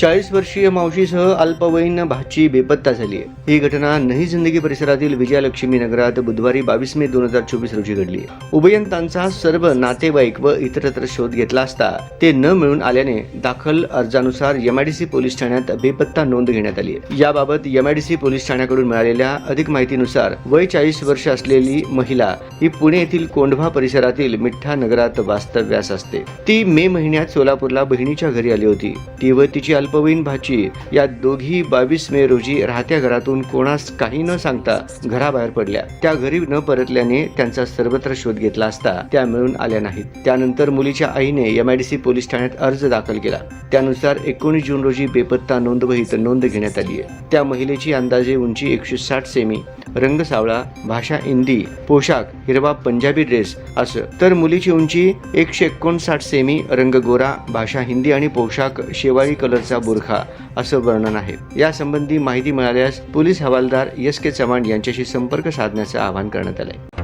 चाळीस वर्षीय मावशीसह अल्पवयीन भाची बेपत्ता झाली आहे. ही घटना नही जिंदगी परिसरातील विजयालक्ष्मी नगरात बुधवारी बावीस मे दोन हजार चोवीस रोजी घडली उभयंतांचा सर्व नातेवाईक व इतरत्र शोध घेतला असता ते न मिळून आल्याने दाखल अर्जानुसार एमआयडीसी पोलीस ठाण्यात बेपत्ता नोंद घेण्यात आली आहे. याबाबत एमआयडीसी पोलीस ठाण्याकडून मिळालेल्या अधिक माहितीनुसार वय चाळीस वर्ष असलेली महिला ही पुणे येथील कोंढवा परिसरातील मिठ्ठा नगरात वास्तव्यास असते. ती मे महिन्यात सोलापूरला बहिणीच्या घरी आली होती. ती व तिची अल्पवयीन भाची या दोघी बावीस मे रोजी राहत्या घरातून कोणास काही न सांगता घराबाहेर पडल्या. त्या घरी न परतल्याने त्यांचा सर्वत्र शोध घेतला असता त्या मिळून आल्या नाहीत. त्यानंतर मुलीच्या आईने एमआयडीसी पोलीस ठाण्यात अर्ज दाखल केला. त्यानुसार एकोणीस जून रोजी बेपत्ता नोंदवहीत नोंद घेण्यात आली आहे त्या महिलेची अंदाजे उंची एकशे साठ सेमी. रंग सावळा भाषा हिंदी पोशाख हिरवा पंजाबी ड्रेस असं. तर मुलीची उंची एकशे एकोणसाठ सेमी रंग गोरा भाषा हिंदी आणि पोशाख शेवाळी कलरचा बुरखा असं वर्णन आहे. यासंबंधी माहिती मिळाल्यास पोलीस हवालदार एस के चव्हाण यांच्याशी संपर्क साधण्याचं आवाहन करण्यात आलंय.